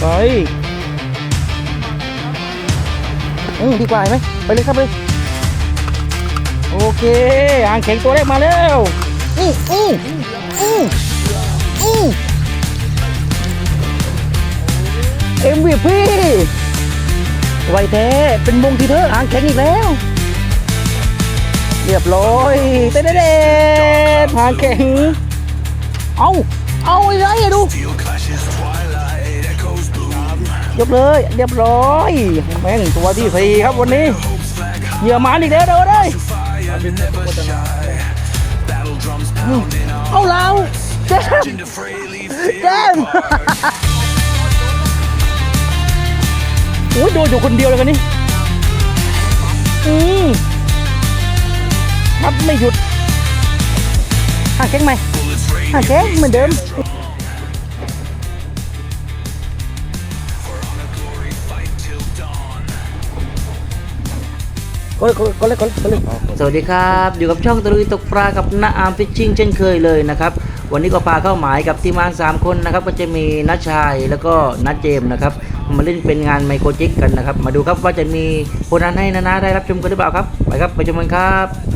ไปอืมดีกว่าไหมไปเลยครับเลยโอเคอ่างแข็งตัวแรกมาแล้วอืออืออืออือ MVP ไวแท้เป็นมงทีเธออ่างแข็งอีกแล้ว เรียบร้อยเต้นเด็ดอ่างแข็ง เอาเอาไอ้ไรอะดู ยกเลยเรียบร้อยแม่งตัวที่สี่ครับวันนี้เหยื่อหมาอีกแล้วเด้อเลยเอาเราเจม into frailly เจมโอ้ยโดนอยู่คนเดียวเลยกันนี่อืมนับไม่หยุดห่างแข้งไหมห่างแข้งเหมือนเดิม ก็เลยก็เลยก็เลยก็เลยสวัสดีครับ อยู่กับช่องตะลุยตกปลากับน้าอาร์มฟิชชิ่งเช่นเคยเลยนะครับ วันนี้ก็พาเข้าหมายกับทีมงาน3 คนนะครับ ก็จะมีนัชชายแล้วก็นัทเจมนะครับ มาเล่นเป็นงานไมโครจิกกันนะครับ มาดูครับว่าจะมีคนนัสให้นานาได้รับชมกันหรือเปล่าครับ ไปครับไปชมกันครับ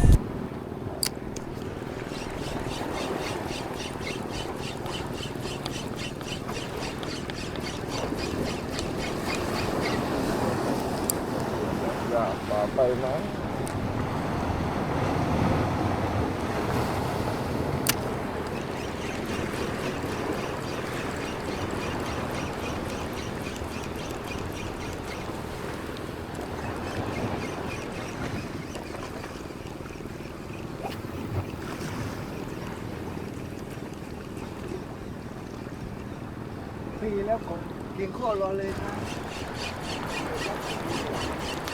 ปีแล้วผมเพียงข้อรอเลยครับตัวแรกจะเป็นขอรนั่นเลยนต้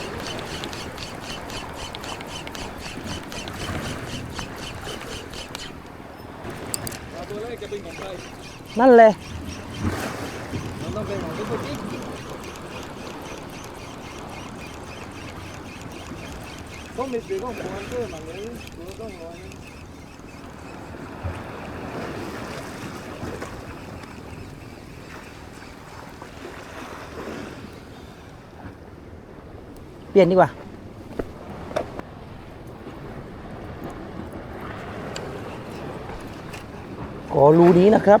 องเป็นของทุกคนอีกต้องมีสีของผมด้วยมันเลยตัวต้องรอน เปลี่ยนดีกว่าขอรูนี้นะครับ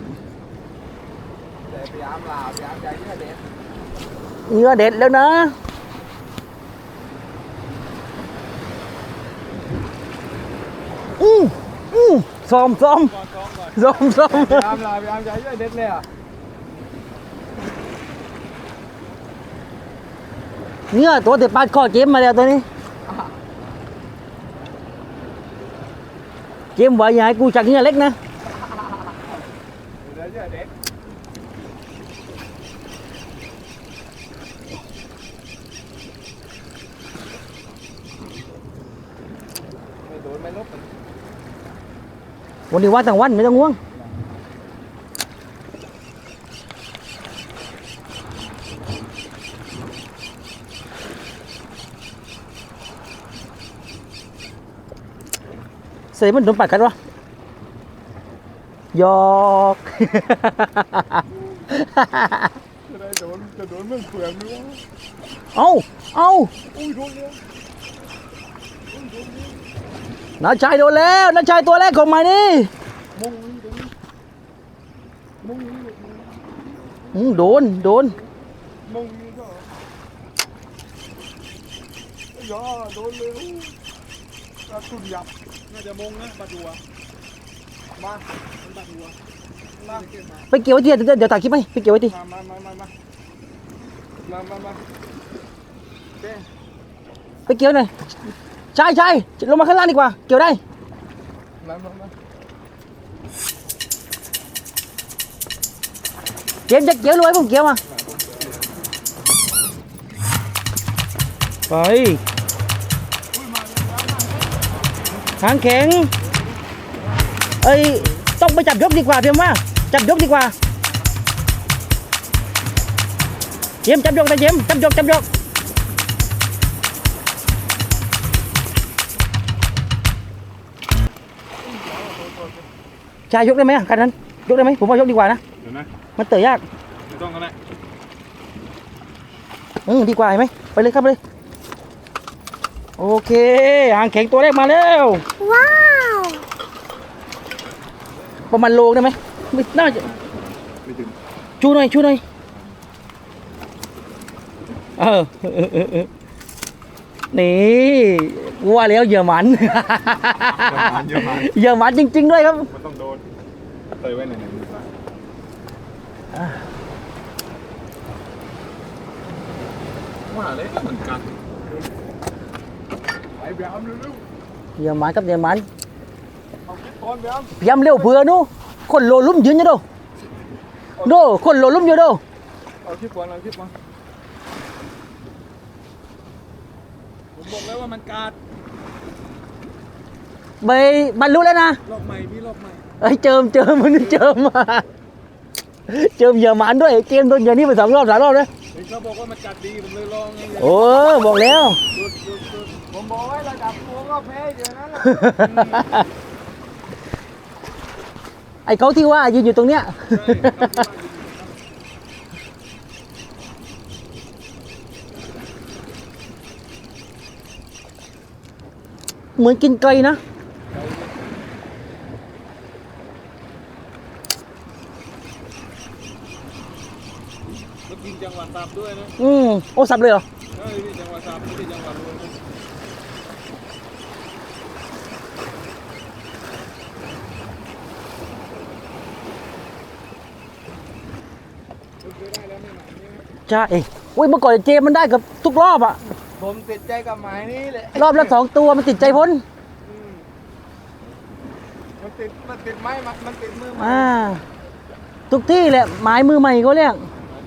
เนื้อเด็ดแล้วนะอืมอืมซ้อมซ้อมก่อนก่อนก่อนซ้อมซ้อมพยายามลาพยายามใจ เนี่ยเด็ดเลยอะเนื้อตัวเด็ดปาดข้อเจมมาแล้วตัวนี้เจมไหวอย่าให้กูจักเนื้อเล็กนะเดี๋ยวเนี่ยเด็ดไม่โดนไม่ลบวันนี้ว่าทั้งวันไม่ต้องง่วง เสียมันโดนปัดกันวะหยอกจะได้โดนจะโดนเมืองเปลืองด้วยเอาเอาอุ้ยโดนเลยน้าชายโดนแล้วน้าชายตัวแรกของใหม่นี่มงนี่โดนมงนี่อืมโดน โดนมงนี่ก็ย่าโดนเลย ตาตุนยับน่าจะมงนะปลาดัวมาปลาดัวมาเก็บมาไปเกี่ยวไว้ที่เดี๋ยวเดี๋ยวตัดคลิปไหมไปเกี่ยวไว้ที่มามามามามามามาโอเคไปเกี่ยวหน่อยชายชายลงมาข้างล่างดีกว่า เกี่ยวได้มามามาเจมส์จะเกี่ยวรวยผมเกี่ยวมาไป หางแข็ง เอ้ยต้องไปจับยกดีกว่าเพียงว่า จับยกดีกว่าเจมส์จับยกนะเจมส์จับยกจับยกชายยกได้ไหมอะคันนั้นยกได้ไหมผมว่ายกดีกว่านะเดี๋ยวนะมันเตะยากไม่ต้องก็ได้อืมดีกว่าเห็นไหมไปเลยครับไปเลย โอเคหางแข็งตัวแรกมาแล้ว ว้าว ประมาณโลได้ไหมไม่น่าจะไม่ถึงชูหน่อยชูหน่อยเออเออเออเออนี่ว่าแล้วเหยื่อหมัน เยอะมากเยอะมากเหยื่อหมันจริง ๆ ด้วยครับ มันต้องโดนเตยไว้ไหนไหนดูซะว่าเลยเหมือนกันไอ้ แบมเร็วเหยื่อหมันกับเหยื่อหมันๆเอาคิดก่อนแบมพยายามเร็วเผื่อนู้คนโลลุ่มยืนอยู่ดูดูคนโลลุ่มอยู่ดูเอาคิดก่อนเอาคิดก่อนผมบอกแล้วว่ามันกาดไปบรรลุแล้วนะรอบใหม่มีรอบใหม่เอ้ยเจิมเจิมมันเจิมมาเจิมเหยื่อหมันด้วยเกมโดนอย่างนี้ไปสองรอบสามรอบแล้วเห็นเขาบอกว่ามันกัดดีผมเลยลองไงโอ้บอกแล้วจุดจุดจุดผม บอกไว้ระดับตัวก็แพ้เดี๋ยวนั้นแหละไอ้เขาที่ว่ายืนอยู่ตรงเนี้ยเหมือนกินไก่นะมันกินจังหวะสับด้วยนะ อืมโอ้สับเลยเหรอเฮ้ยนี่จังหวะสับไม่ใช่จังหวะรวมนะเคยได้แล้วไม่หมายนี้นะ ใช่เอ้ยอุ้ยเมื่อก่อนเจมมันได้กับทุกรอบอะผมติดใจกับหมายนี้แหละรอบละสองตัวมันติดใจพ้นอืมมันติดมันติดไม้มันมันติดมือไม้อ่าทุกที่แหละหมายมือใหม่เขาเรียก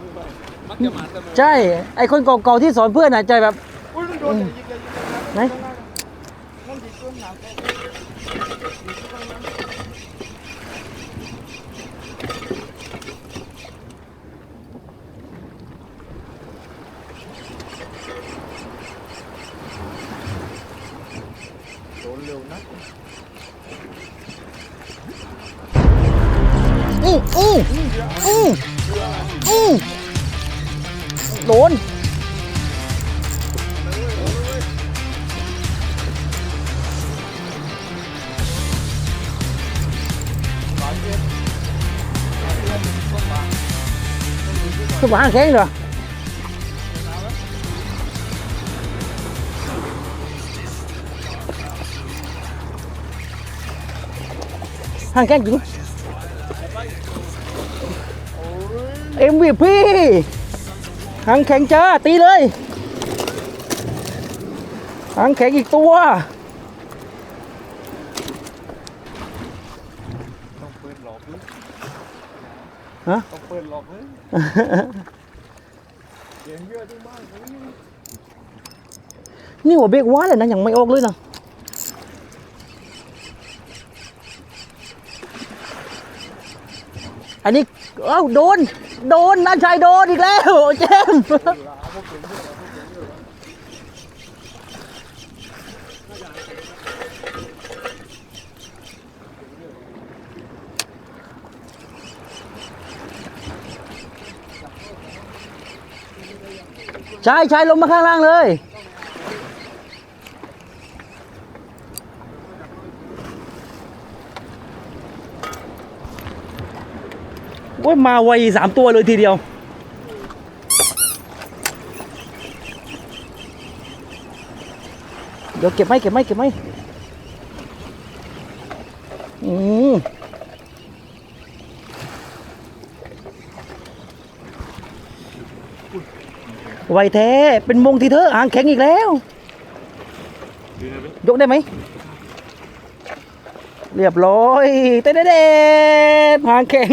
มือไม้มักจะมาเสมอใช่ไอ้คนเก่าๆที่สอนเพื่อนอะใจแบบ อุ้ยมันโดนอย่ายิงอย่ายิงอย่ายิงไหน นั่นติดต้นหนาม คือหางแข็งเหรอหางแข็งจริง MVP หางแข็งจ้าตีเลยหางแข็งอีกตัว ต้องเปิดหลอกเลย ฮะต้องเปิดหลอกเลยเสียงเยอะจังมากเลยนี่ว่าเบรกว่าเลยนะยังไม่ออกเลยนะอันนี้เอ้าโดน โดนนั่นชายโดนอีกแล้วเจมส์ ชายชายลงมาข้างล่างเลย โอ้ย มาไวสามตัวเลยทีเดียว เดี๋ยวเก็บไหมเก็บไหมเก็บไหมอืม ไวแท้ เป็นมงทีเธอหางแข็งอีกแล้ว ยกได้ไหม เรียบร้อยเต้นเด็ดหางแข็ง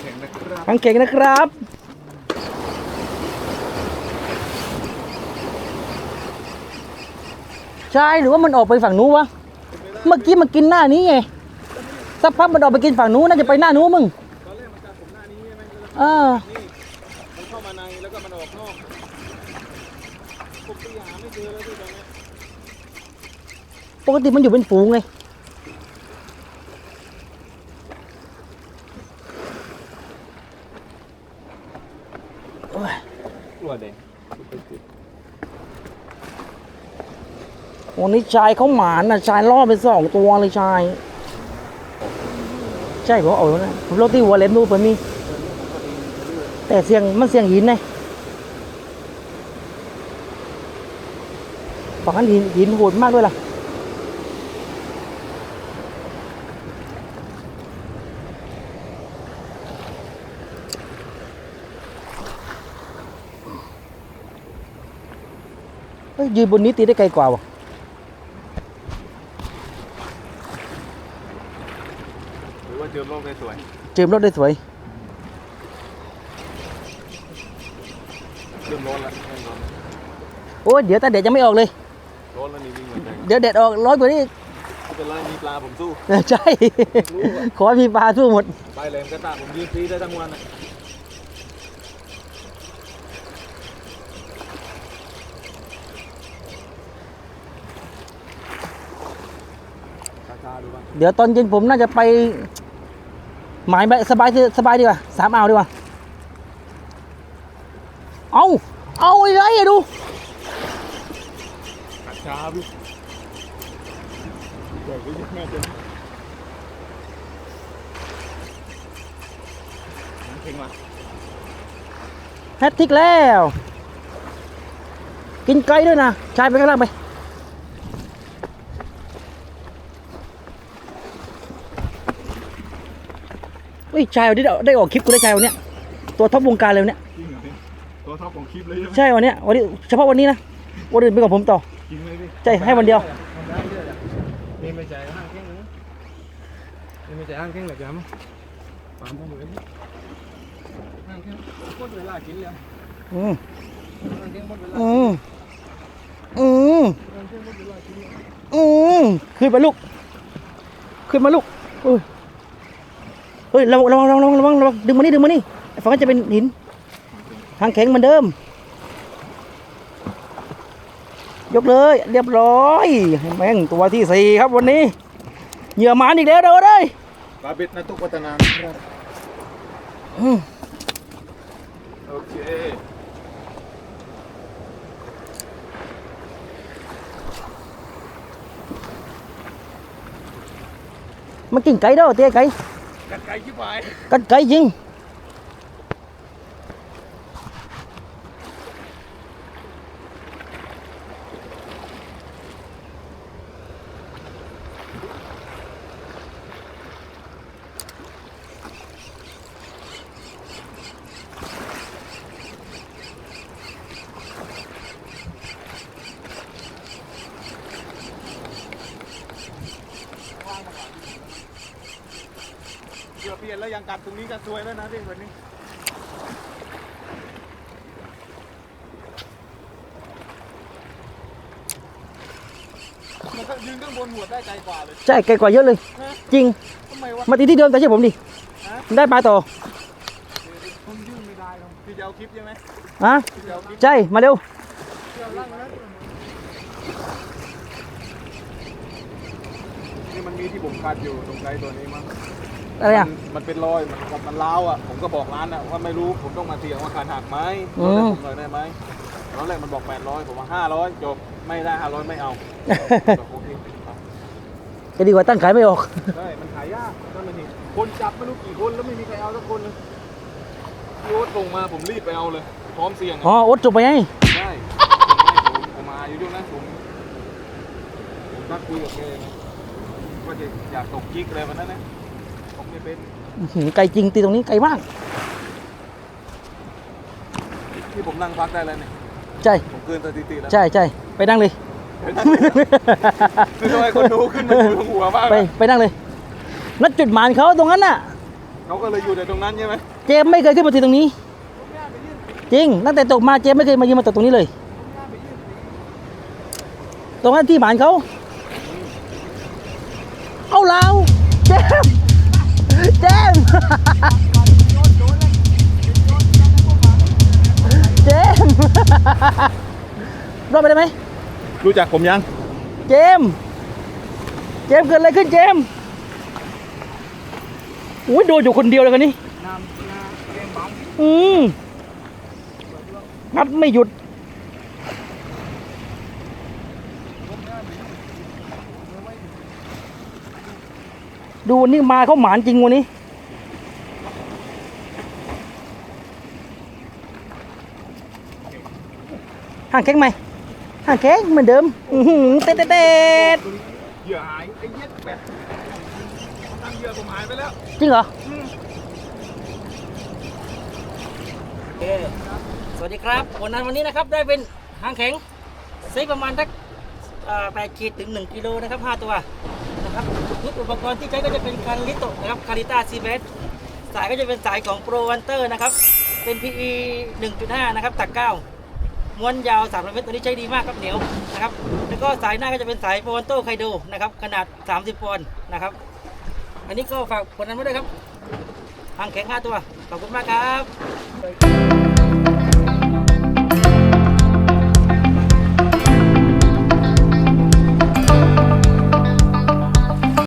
แข็งนะครับหางแข็งนะครับใช่หรือว่ามันออกไปฝั่งนู้นวะ เมื่อกี้มันกินหน้านี้ไง สักพักมันออกไปกินฝั่งนู้นน่าจะไปหน้านู้นมึงตอนแรกมันกัดผมหน้านี้ใช่ไหมเออ นี่มันเข้ามาใน แล้วก็มันออกนอกผมไปหาไม่เจอแล้วที่ตอนนี้ปกติมันอยู่เป็นฝูงไงโอ้ยกลัวเด็กวันนี้ชายเขาหมานนะชายล่อไปสองตัวเลยชาย ใช่ผมเอาแล้วนะผมรถที่หัวเล็บนู่นไปมีแต่เสียงมันเสียงหินไง ฝั่งนั้นหินหินโหดมากด้วยล่ะ เฮ้ย ยืนบนนี้ตีได้ไกลกว่าวะหรือว่าเจอโลกได้สวย เจิมรถได้สวย เริ่มร้อนแล้วเริ่มร้อนโอ้ยเดี๋ยวแต่เด็ดยังไม่ออกเลย ร้อนแล้วนี่วิ่งเหมือนกันเดี๋ยวเด็ดออกร้อยกว่านี้ไม่เป็นไรมีปลาผมสู้ เออใช่ขอให้มีปลาสู้หมด ไปเลยกระตากผมยืนฟรีได้ทั้งวันอะช้าๆดูบ้างเดี๋ยวตอนเย็นผมน่าจะไป หมายไปสบายคือสบายดีกว่าสามอ่าวดีกว่าเอาเอาไอ้ไรอะดู ขัด ช้าพี่เดี๋ยวก็ยึดแม่เต็มน้ำเค็งมาแฮตทริกแล้ว กินไก่ด้วยนะ ชายไปข้างล่างไปเฮ้ยชายวันนี้ได้ออกคลิปกูได้ชายวันเนี้ยตัวท็อปวงการเลยวันเนี้ยจริงเหรอพี่ตัวท็อปของคลิปเลยใช่ไหมใช่วันเนี้ยวันนี้เฉพาะวันนี้นะวันอื่นเป็นของผมต่อจริงเลยพี่ ใช่ให้วันเดียว นี่ไม่ใช่ห้างแข้งเลยนะนี่ไม่ใช่ห้างแข้งหรอกจ้ะมั้งปามพวกเหมือนห้างแข้งโคตรเวลากินเลยอืมห้างแข้งหมดเวลาอืมอืมห้างแข้งหมดเวลากินเลยอืมขึ้นมาลูก ขึ้นมาลูกเฮ้ยเฮ้ยระวังระวังระวังระวังระวังดึงมานี่ดึงมานี่ฝั่งนั้นจะเป็นหินหางแข็งเหมือนเดิม ยกเลยเรียบร้อยแม่งตัวที่สี่ครับวันนี้เหยื่อหมานอีกแล้วเด้อเลยปลาเบ็ดนะตุกวัฒนานอืมโอเคมันกินไก่เด้อเตี้ยไก่กัดไก่ชิบหายกัดไก่จริง เดี๋ยวเปลี่ยนแล้วยังกัดตรงนี้ก็ซวยแล้วนะพี่วันนี้ มันก็ยืนข้างบนหัวได้ไกลกว่าเลยใช่ไกลกว่าเยอะเลย จริง ทำไมวะมาตีที่เดิมแต่ใช่ผมดิฮะได้ปลาต่อผมยืนไม่ได้หรอกพี่จะเอาคลิปใช่ไหมฮะพี่จะเอาคลิปใช่มาเร็วนี่มันมีที่ผมกัดอยู่ตรงไกลตัวนี้มั้ง อะไรอะมันมันเป็นรอยมันกับมันล้าวอะผมก็บอกร้านอะว่าไม่รู้ผมต้องมาเสี่ยงว่าขาดหักไหมอืลดมให้ผมหน่อยได้ไหมตอนแรกมันบอก 800 ผมว่า 500 จบไม่ได้ 500 ไม่เอาบอกโอเคครับก็ดีกว่าตั้งขายไม่ออก ใช่มันขายยากก็ไม่เห็นคนจับไม่รู้กี่คนแล้วไม่มีใครเอาสักคนเลยพี่โอ๊ตส่งมาผมรีบไปเอาเลย พร้อมเสี่ยงอ๋ออะอดจบไปไงใช่ผมผมมาอยู่ด้วยนะผมผมนัดคุยกับแกนะว่าจะอยากตกจิกอะไรวันนั้นนะผมไม่เป็น อื้อหือไกลจริงตีตรงนี้ไกลมาก ที่ผมนั่งพักได้แล้วเนี่ยใช่ ผมเกินสถิติแล้วใช่ใช่ไปนั่งเลยไปนั่งคือทำไมคนดูขึ้นมาอยู่ตรงหัวบ้างไปไปนั่งเลยนัดจุดหมายเขาตรงนั้นน่ะ เขาก็เลยอยู่แต่ตรงนั้นใช่ไหมเจมส์ไม่เคยขึ้นมาตีตรงนี้ จริงตั้งแต่ตกมาเจมส์ไม่เคยมายืนมาตกตรงนี้เลย ตรงนั้นที่หมานเขาเอาเราเจมส์เจมส์ เจมส์รอดไปได้ไหม รู้จักผมยัง เจมส์เจมส์เกิดอะไรขึ้นเจมส์อุ้ยโดนอยู่คนเดียวเลยกันนี่อืมงัดไม่หยุด ดูนี่มาเขาหมานจริงวันนี้ ห่างแข็งไหมห่างแข็งเหมือนเดิมเต๊ดเต๊ดเต๊ดเหยื่อหายไอ้เย็ดแบบตั้งเหยื่อผมหายไปแล้ว จริงเหรอสวัสดีครับวันนั้นวันนี้นะครับได้เป็นหางแข็งไซส์ประมาณสักแปดขีดถึง 1 กิโลนะครับ5ตัวนะครับทุกอุปกรณ์ที่ใช้ก็จะเป็นคาริโตนะครับคาริต้าซีเบสสายก็จะเป็นสายของโปรวันเตอร์นะครับเป็น PE 1.5 นะครับตักเก้า ม้วนยาว3เมตรตัวนี้ใช้ดีมากครับเหนียวนะครับแล้วก็สายหน้าก็จะเป็นสายโปรวันโตไคโดนะครับขนาด 30ปอนด์นะครับ อันนี้ก็ฝากผลนั้นไว้ด้วยครับทางแข็ง5ตัวขอบคุณมากครับ